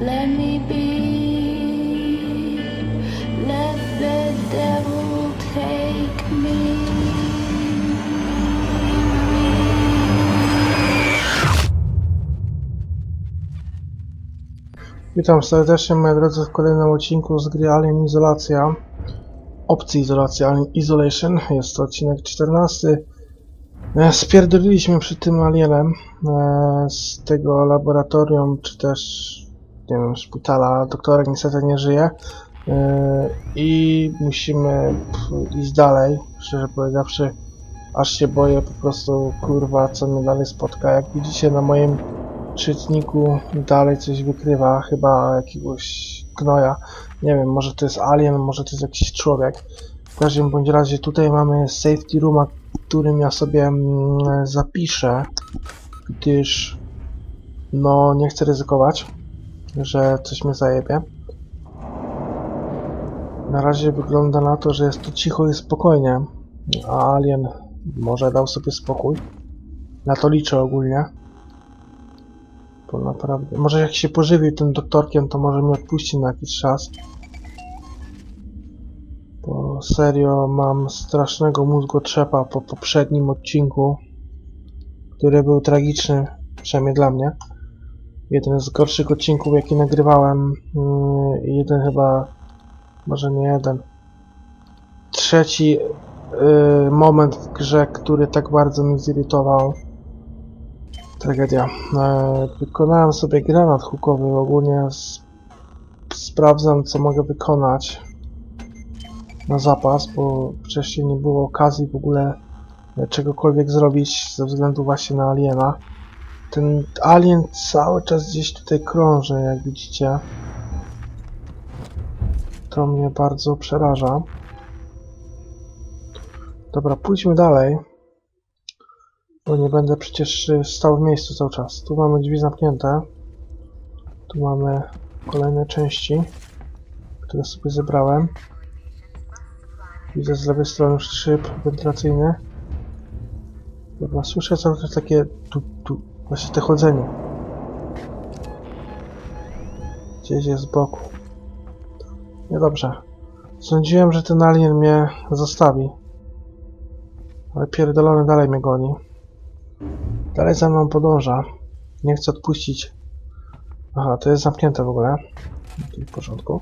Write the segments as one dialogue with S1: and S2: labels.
S1: let me be. Let take me.
S2: Witam serdecznie moi drodzy w kolejnym odcinku z gry Alien Izolacja opcji Izolacja Alien Isolation jest to odcinek 14 E, Spierdoliliśmy przy tym alienem e, z tego laboratorium czy też nie wiem, szpitala doktorek niestety nie żyje E, i musimy iść dalej szczerze powiedziawszy aż się boję po prostu kurwa co mnie dalej spotka jak widzicie na moim czytniku dalej coś wykrywa, chyba jakiegoś gnoja. Nie wiem, może to jest alien, może to jest jakiś człowiek. W każdym bądź razie tutaj mamy safety rooma, którym ja sobie mm, zapiszę, gdyż no nie chcę ryzykować, że coś mnie zajebie. Na razie wygląda na to, że jest tu cicho i spokojnie, a alien może dał sobie spokój. Na to liczę ogólnie. Bo naprawdę. Może jak się pożywił tym doktorkiem, to może mnie odpuści na jakiś czas. Bo serio mam strasznego mózgotrzepa po poprzednim odcinku, który był tragiczny, przynajmniej dla mnie. Jeden z gorszych odcinków, jaki nagrywałem. Yy, jeden chyba, może nie jeden. Trzeci yy, moment w grze, który tak bardzo mnie zirytował. Tragedia. E, wykonałem sobie granat hukowy, ogólnie sprawdzam co mogę wykonać na zapas, bo wcześniej nie było okazji w ogóle e, czegokolwiek zrobić ze względu właśnie na aliena. Ten alien cały czas gdzieś tutaj krąży, jak widzicie. To mnie bardzo przeraża. Dobra, pójdźmy dalej. Bo nie będę przecież y, stał w miejscu cały czas. Tu mamy drzwi zamknięte. Tu mamy kolejne części, które sobie zebrałem. Widzę z lewej strony szyb wentylacyjny. Dobra, słyszę cały czas takie tu, tu, właśnie te chodzenie. Gdzieś jest z boku. Niedobrze. Sądziłem, że ten alien mnie zostawi. Ale pierdolony dalej mnie goni. Dalej za mną podąża. Nie chcę odpuścić. Aha, to jest zamknięte w ogóle. W porządku.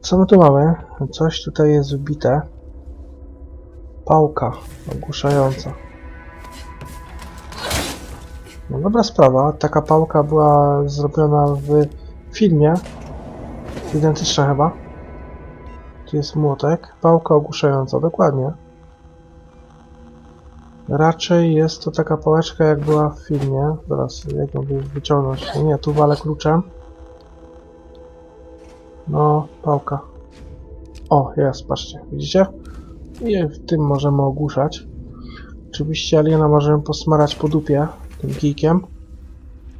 S2: Co my tu mamy? Coś tutaj jest wbite. Pałka ogłuszająca. No dobra sprawa. Taka pałka była zrobiona w filmie. Identyczna chyba. Tu jest młotek. Pałka ogłuszająca, dokładnie. Raczej jest to taka pałeczka jak była w filmie. Zaraz, jak ją wyciągnąć? Nie, tu walę kluczem. No, pałka. O, jest, patrzcie, widzicie? I tym możemy ogłuszać. Oczywiście aliena możemy posmarać po dupie tym kijkiem.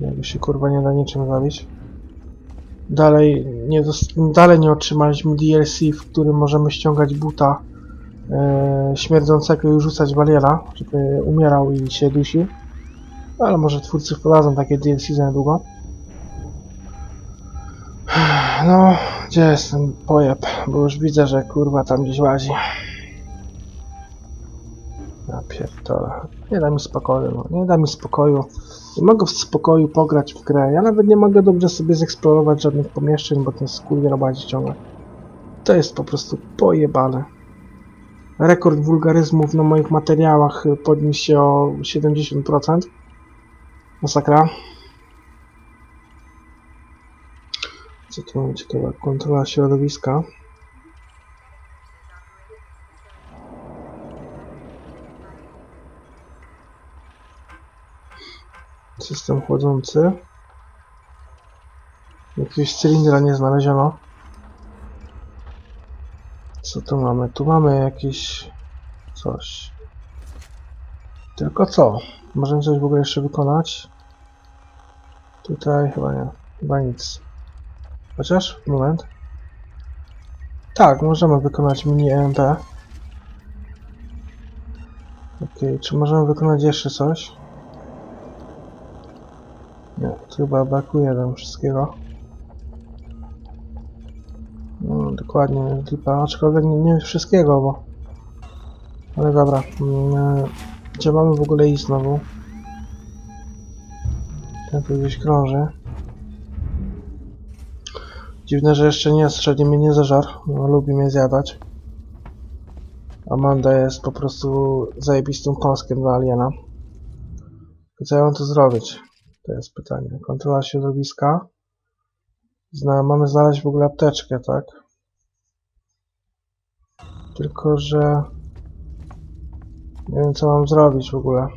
S2: Jakby się kurwa nie da niczym zabić. Dalej nie, dalej nie otrzymaliśmy DLC, w którym możemy ściągać buta e, śmierdzącego i rzucać baliera, żeby umierał i się dusił. Ale może twórcy wprowadzą takie DLC za niedługo. No, gdzie jest ten pojeb? Bo już widzę, że kurwa tam gdzieś łazi. Ja pierdolę. Nie da mi spokoju, no. Nie da mi spokoju. Nie mogę w spokoju pograć w grę. Ja nawet nie mogę dobrze sobie zeksplorować żadnych pomieszczeń, bo ten skurwiel robazi ciągle. To jest po prostu pojebane. Rekord wulgaryzmów na moich materiałach podniósł się o 70%. Masakra. Co tu mamy ciekawe? Kontrola środowiska. System chłodzący. Jakiegoś cylindra nie znaleziono. Co tu mamy? Tu mamy jakieś coś. Tylko co? Możemy coś w ogóle jeszcze wykonać? Tutaj chyba nie. Chyba nic. Chociaż? Moment. Tak, możemy wykonać mini EMP. Okej, czy możemy wykonać jeszcze coś? Chyba brakuje nam wszystkiego. dokładnie, jest lipa, aczkolwiek nie, nie wszystkiego, bo... Ale dobra, gdzie mamy w ogóle iść znowu? Ten tu gdzieś krąży. Dziwne, że jeszcze nie strzeli mnie nie zeżar, no, lubi mnie zjadać. Amanda jest po prostu zajebistym kąskiem dla aliena. Co ja mam tu zrobić? To jest pytanie. Kontrola środowiska. Zna, mamy znaleźć w ogóle apteczkę, tak? Tylko, że... Nie wiem, co mam zrobić w ogóle.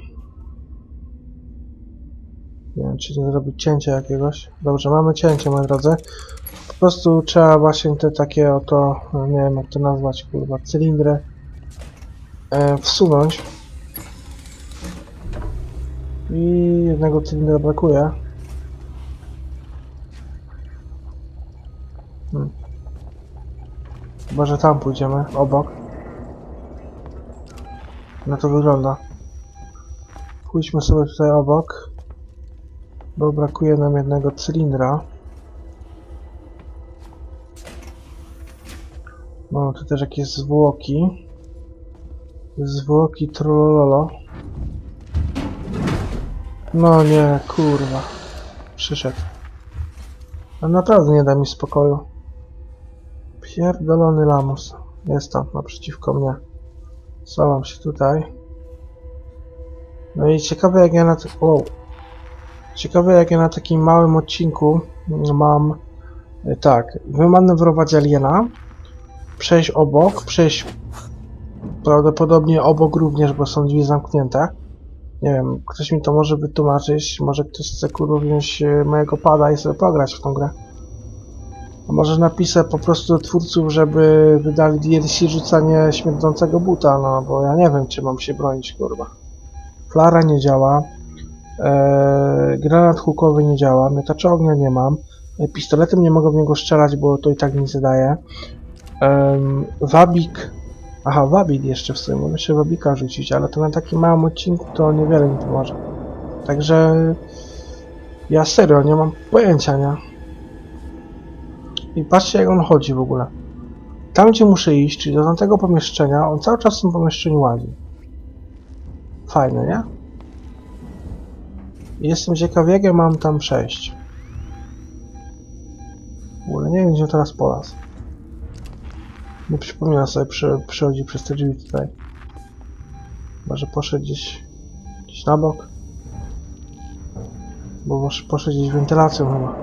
S2: Nie wiem, czy nie zrobić cięcia jakiegoś. Dobrze, mamy cięcie, moi drodzy. Po prostu trzeba właśnie te takie oto, nie wiem jak to nazwać, kurwa, cylindry e, wsunąć. I jednego cylindra brakuje. Hmm. Chyba, że tam pójdziemy, obok. Na to wygląda. Pójdźmy sobie tutaj obok. Bo brakuje nam jednego cylindra. Mamy tu też jakieś zwłoki. Zwłoki trollolo. No nie, kurwa. Przyszedł. A naprawdę nie da mi spokoju. Pierdolony lamus. Jest tam, naprzeciwko mnie. Schowam się tutaj. No i ciekawe jak ja na... Wow. Ciekawe jak ja na takim małym odcinku mam... e, Tak, wymanewrować aliena. Przejść obok, przejść prawdopodobnie obok również, bo są drzwi zamknięte. Nie wiem, ktoś mi to może wytłumaczyć, może ktoś chce kurwa wziąć e, mojego pada i sobie pograć w tą grę. A może napisać po prostu do twórców, żeby wydali DLC rzucanie śmierdzącego buta, no bo ja nie wiem, czy mam się bronić, kurwa. Flara nie działa, eee, granat hukowy nie działa, miotacza ognia nie mam, e, pistoletem nie mogę w niego strzelać, bo to i tak nic daje. Em, wabik Aha, wabik jeszcze w sumie, mogę się wabika rzucić, ale to na takim małym odcinku to niewiele mi pomoże. Także ja serio nie mam pojęcia, nie? I patrzcie jak on chodzi w ogóle. Tam gdzie muszę iść, czyli do tamtego pomieszczenia, on cały czas w tym pomieszczeniu łazi. Fajne, nie? Jestem ciekaw jak ja mam tam przejść. W ogóle nie wiem gdzie teraz polas. Nie przypomina sobie, przy, przychodzi przez te drzwi tutaj. Może poszedł gdzieś, gdzieś na bok. Bo może poszedł gdzieś wentylacją chyba.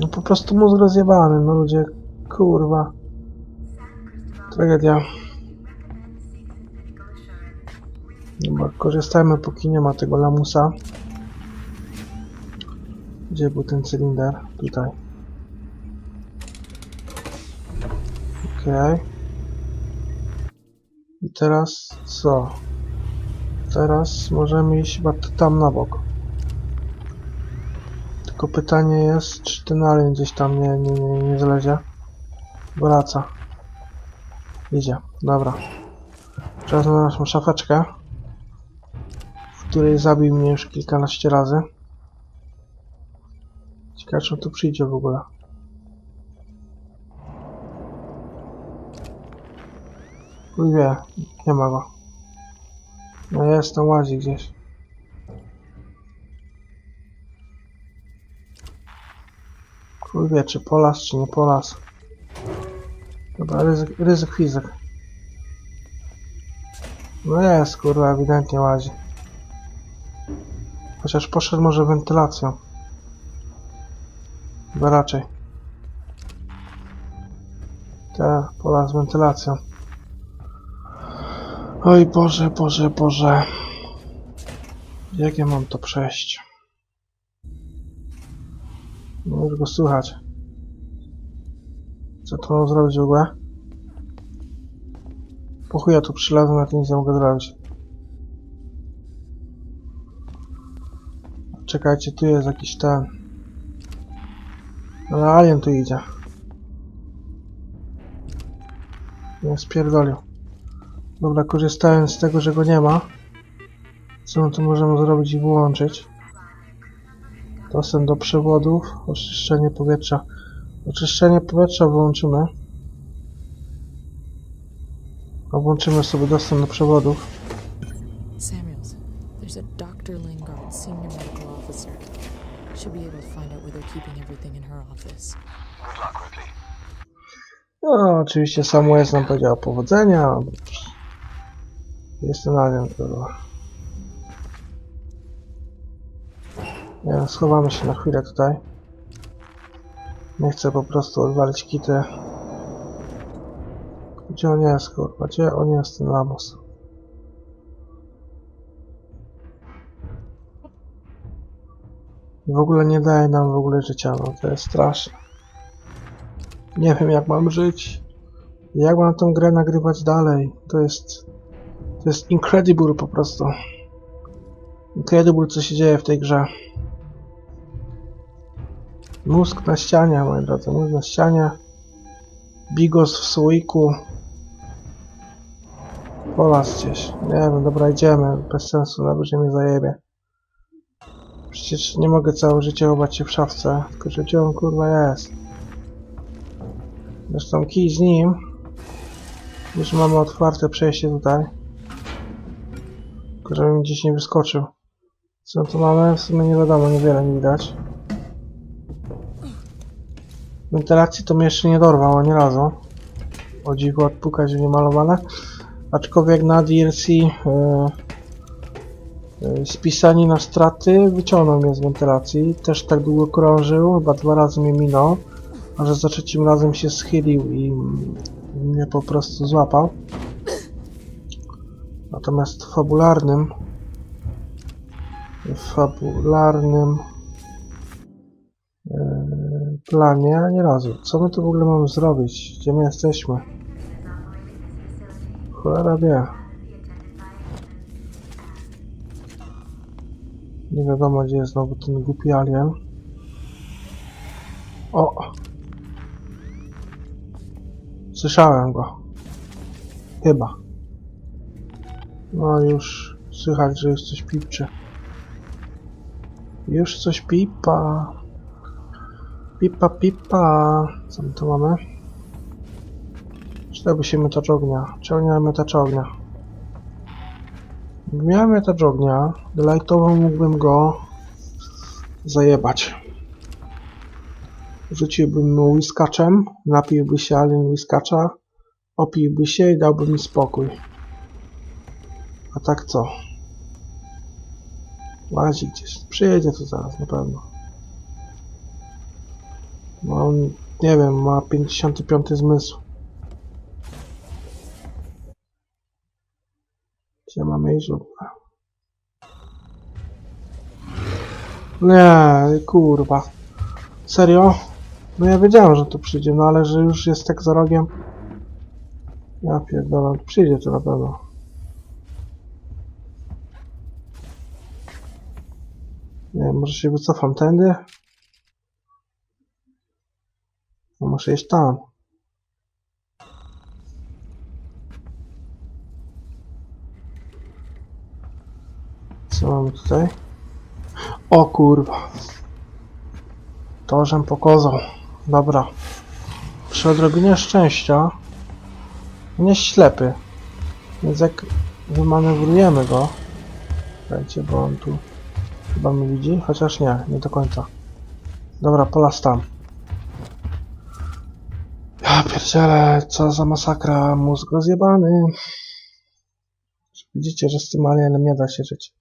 S2: No po prostu mózg rozjebany, no ludzie, kurwa. Tragedia. Dobra, korzystajmy póki nie ma tego lamusa. Gdzie był ten cylinder? Tutaj. Okej. I teraz co? Teraz możemy iść chyba tam na bok. Tylko pytanie jest, czy ten alien gdzieś tam nie, nie, nie, nie zlezie. Wraca. Idzie. Dobra. Teraz na naszą szafeczkę, w której zabił mnie już kilkanaście razy. Ciekawe, czy on tu przyjdzie w ogóle. Wie, nie ma go. No jest, tam łazi gdzieś. Wie, czy polas, czy nie polas. Dobra, ryzyk, ryzyk fizyk. No jest, kurwa, ewidentnie łazi. Chociaż poszedł może wentylacją. Chyba raczej. Te, pola z wentylacją. Oj Boże, Boże, Boże. Jak ja mam to przejść? Nie mogę go słychać. Co to mam zrobić w ogóle? Po tu przylazłem, jak nic nie mogę zrobić. Czekajcie, tu jest jakiś ten. Ale alien tu idzie. Nie spierdolił. Dobra, korzystając z tego, że go nie ma, co my tu możemy zrobić i wyłączyć? Dostęp do przewodów, oczyszczenie powietrza. Oczyszczenie powietrza wyłączymy. A włączymy sobie dostęp do przewodów.
S3: Samuels, there's a Dr. Lingard, senior medical officer. She'll be able to find out where they're keeping everything in her office.
S4: Good luck, Ripley.
S2: No, oczywiście Samuel nam powiedział powodzenia. Jestem na nim, kurwa. Wiem, schowamy się na chwilę tutaj. Nie chcę po prostu odwalić kitę. Gdzie on jest, kurwa? Gdzie on jest, ten Lamos? W ogóle nie daje nam w ogóle życia, no to jest straszne. Nie wiem jak mam żyć. Jak mam tę grę nagrywać dalej? To jest... To jest incredible po prostu. Incredible co się dzieje w tej grze. Mózg na ścianie, moi drodzy, mózg na ścianie. Bigos w słoiku. Po las gdzieś. Nie wiem, dobra, idziemy. Bez sensu, najwyżej mnie zajebie. Przecież nie mogę całe życie chować się w szafce. Tylko, że on kurwa jest? Zresztą kij z nim. Już mamy otwarte przejście tutaj. Tylko żeby mi gdzieś nie wyskoczył. Co tu mamy? W sumie nie wiadomo, niewiele nie widać. Wentylacji to mnie jeszcze nie dorwał ani razu. O dziwo odpukać nie malowane. Aczkolwiek na DLC yy, yy, spisani na straty wyciągnął mnie z wentylacji. Też tak długo krążył, chyba dwa razy mnie minął. A że za trzecim razem się schylił i mnie po prostu złapał. Natomiast w fabularnym w fabularnym e, planie ani razu. Co my tu w ogóle mamy zrobić? Gdzie my jesteśmy? Cholera wie. Nie wiadomo gdzie jest znowu ten głupi alien. O! Słyszałem go. Chyba. No już słychać, że już coś pipczy. Już coś pipa. Pipa, pipa. Co my tu mamy? Przydałby się miotacz ognia. Czemu nie mam miotacza ognia? Gdybym miał ognia, lightowo mógłbym go zajebać. Rzuciłbym mu whiskaczem, napiłby się alien whiskacza, opiłby się i dałby mi spokój. A tak co? Łazi gdzieś. Przyjedzie tu zaraz, na pewno. No on, nie wiem, ma 55 zmysł. Gdzie mamy iść w ogóle? Nie, kurwa. Serio? No ja wiedziałem, że tu przyjdzie, no ale że już jest tak za rogiem. Ja pierdolę, przyjdzie to na pewno. Nie może się wycofam tędy? No muszę iść tam. Co mamy tutaj? O kurwa. Torzem pokozą. Dobra. Przy odrobinie szczęścia nie jest ślepy. Więc jak wymanewrujemy go... Słuchajcie, bo on tu chyba mnie widzi, chociaż nie, nie do końca. Dobra, polas tam. Ja pierdzielę, co za masakra, mózg rozjebany. Widzicie, że z tym alienem nie da się żyć.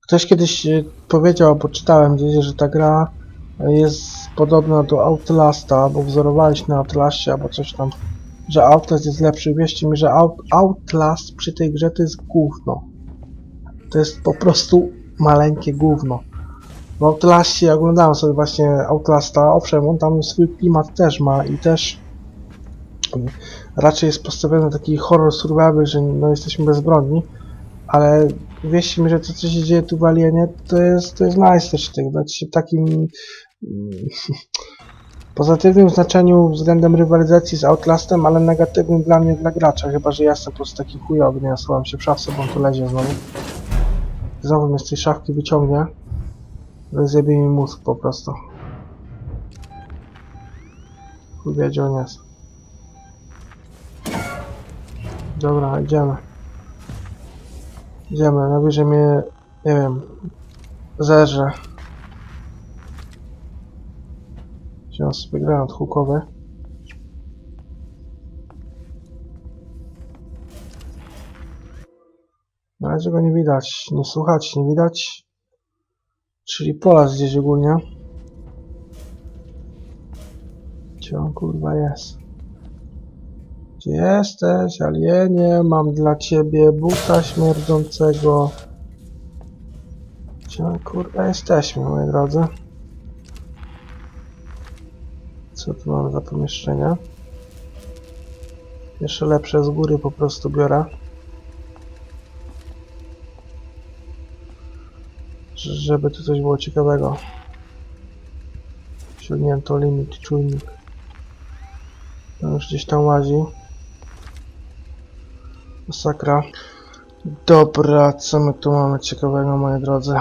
S2: Ktoś kiedyś e, powiedział, albo czytałem gdzieś, że ta gra jest podobna do Outlasta, bo wzorowali na Outlastie, albo coś tam, że Outlast jest lepszy. Wierzcie mi, że Out Outlast przy tej grze to jest gówno. To jest po prostu maleńkie gówno. W Outlastie ja oglądałem sobie właśnie Outlasta, owszem, on tam swój klimat też ma i też raczej jest postawiony na taki horror survival, że no jesteśmy bezbronni, ale wierzcie mi, że to co się dzieje tu w Alienie, to jest, to jest majstersztyk, znaczy takim mm, pozytywnym znaczeniu względem rywalizacji z Outlastem, ale negatywnym dla mnie, dla gracza, chyba że ja jestem po prostu taki chujowy, nie, schowam się w szafce, bo on tu lezie znowu. Znowu mnie z tej szafki wyciągnie. Rozjebie mi mózg po prostu. Chuj wie, gdzie on jest. Dobra, idziemy. Idziemy, najwyżej mnie, nie wiem, zerze. Wziąłem sobie granat hukowy. Razie nie widać, nie słychać, nie widać. Czyli polas gdzieś ogólnie. Gdzie on kurwa jest? Gdzie jesteś, alienie? Mam dla ciebie buta śmierdzącego. Gdzie kurwa jesteśmy, moi drodzy? Co tu mamy za pomieszczenia? Jeszcze lepsze z góry po prostu biorę. Żeby tu coś było ciekawego. Ściągnięto limit, czujnik. To już gdzieś tam łazi. Masakra. Dobra, co my tu mamy ciekawego, moi drodzy?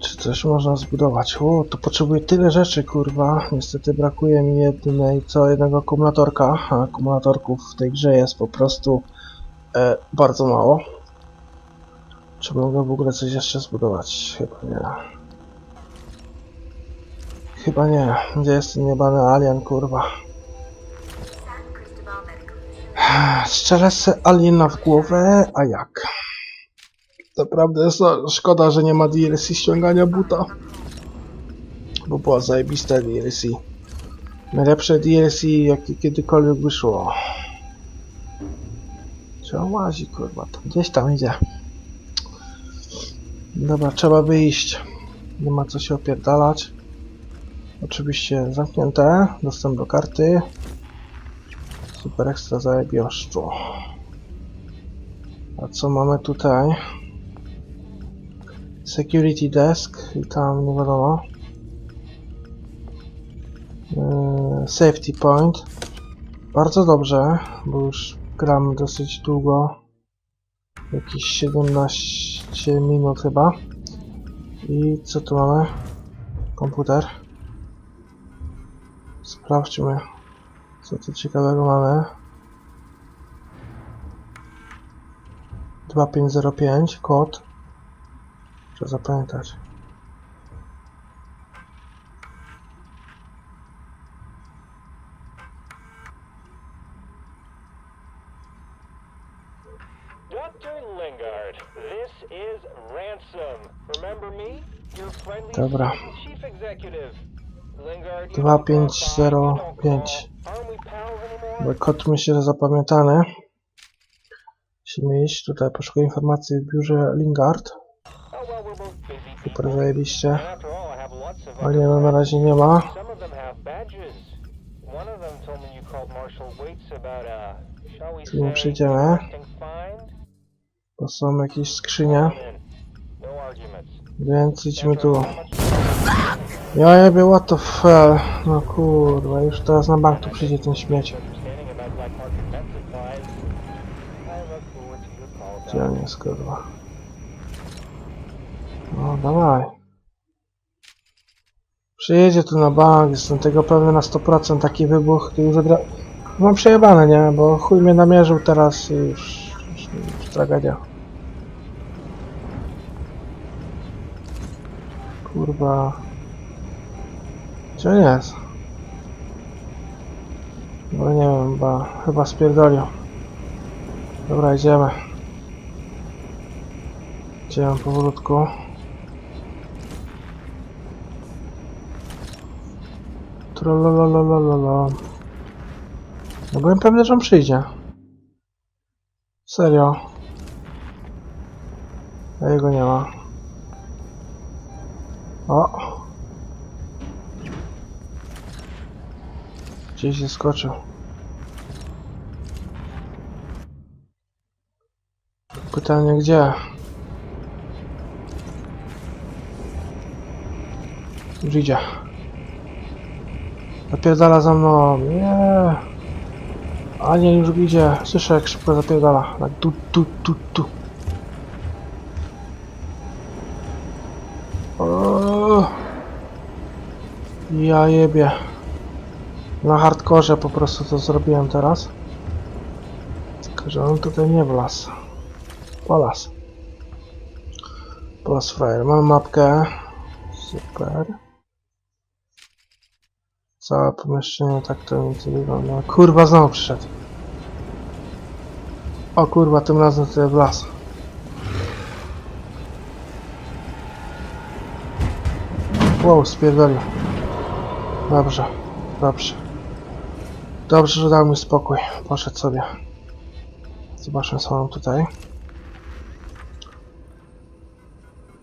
S2: Czy coś można zbudować? O, to potrzebuję tyle rzeczy, kurwa. Niestety brakuje mi jednej, co jednego akumulatorka. A akumulatorków w tej grze jest po prostu e, bardzo mało. Czy mogę w ogóle coś jeszcze zbudować? Chyba nie. Chyba nie. Gdzie jest ten niebany alien, kurwa? Strzelę aliena w głowę, a jak? Naprawdę jest to szkoda, że nie ma DLC ściągania buta. Bo była zajebiste DLC. Najlepsze DLC, jakie kiedykolwiek wyszło. Gdzie on łazi, kurwa? Gdzieś tam idzie. Dobra, trzeba wyjść. Nie ma co się opierdalać. Oczywiście zamknięte. Dostęp do karty. Super ekstra zajebiaszczu. A co mamy tutaj? Security desk i tam nie wiadomo. Yy, safety point. Bardzo dobrze, bo już gram dosyć długo. Jakieś 17 minut chyba. I co tu mamy? Komputer. Sprawdźmy, co tu ciekawego mamy. 2505, kod. Trzeba zapamiętać.
S4: Pals anymore?
S2: Bo kod myślę, że zapamiętany. Musimy iść tutaj, poszukuję informacji w biurze Lingard. Super zajebiście. Ale no, na razie nie ma. Tu nie przyjdziemy. To są jakieś skrzynie. Więc idźmy tu. Ja jebie, what the fuck. No kurwa, już teraz na bank tu przyjdzie ten śmieć. Gdzie on jest, kurwa? No, dawaj. Przyjedzie tu na bank, jestem tego pewny na 100%. Taki wybuch, to już odra... Mam przejebane, nie? Bo chuj mnie namierzył teraz i już, już, już tragedia. Kurwa. Gdzie on jest? No nie wiem, chyba, chyba spierdolił. Dobra, idziemy. Idziemy powolutku. Trollololololo. No byłem pewny, że on przyjdzie. Serio. A jego nie ma. O! Gdzieś się skoczył. Pytanie gdzie? Już idzie. Zapierdala za mną. Nie. A nie, już idzie. Słyszę jak szybko zapierdala. Tak tu, tu, tu, tu. O. Ja jebie. Na hardkorze po prostu to zrobiłem teraz. Tylko, że on tutaj nie wlazł. Polas. Polas frajer. Mam mapkę. Super. Całe pomieszczenie tak to nic nie wygląda. Kurwa, znowu przyszedł. O kurwa, tym razem tutaj wlazł. Wow, spierdolił. Dobrze, dobrze. Dobrze, że dał mi spokój. Poszedł sobie. Zobaczmy co mam tutaj.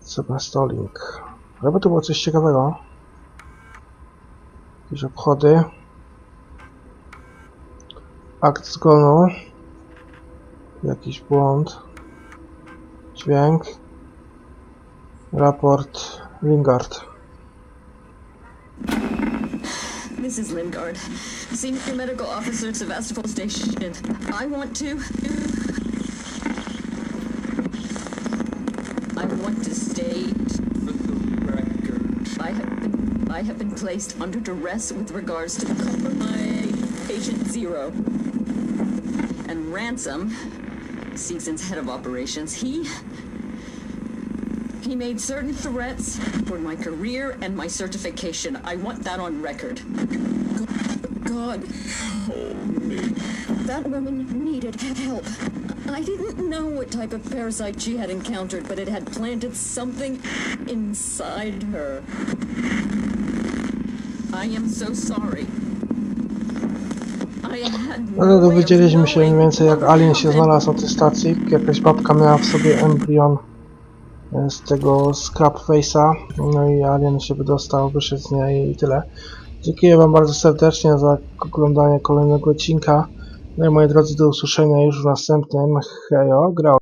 S2: Super stolik. Żeby to było coś ciekawego. Jakieś obchody. Akt zgonu. Jakiś błąd. Dźwięk. Raport Lingard.
S5: This is Lingard, Senior Medical Officer at Sevastopol Station. I want to. I want to state. I have been, I have been placed under duress with regards to the compromise patient zero. And Ransom, Season's head of operations, he. He made certain threats for my career and my certification. I want that on record. God. That woman needed help. I didn't know what type of parasite she had encountered, but it had planted something inside her. I am so sorry. I had
S2: No to
S5: no
S2: dowiedzieliśmy się mniej więcej jak alien się znalazł na tej stacji. Jakaś babka miała w sobie embrion z tego Scrap Face'a. No i alien się wydostał, wyszedł z niej i tyle. Dziękuję wam bardzo serdecznie za oglądanie kolejnego odcinka. No i moi drodzy, do usłyszenia już w następnym. Hejo, grał.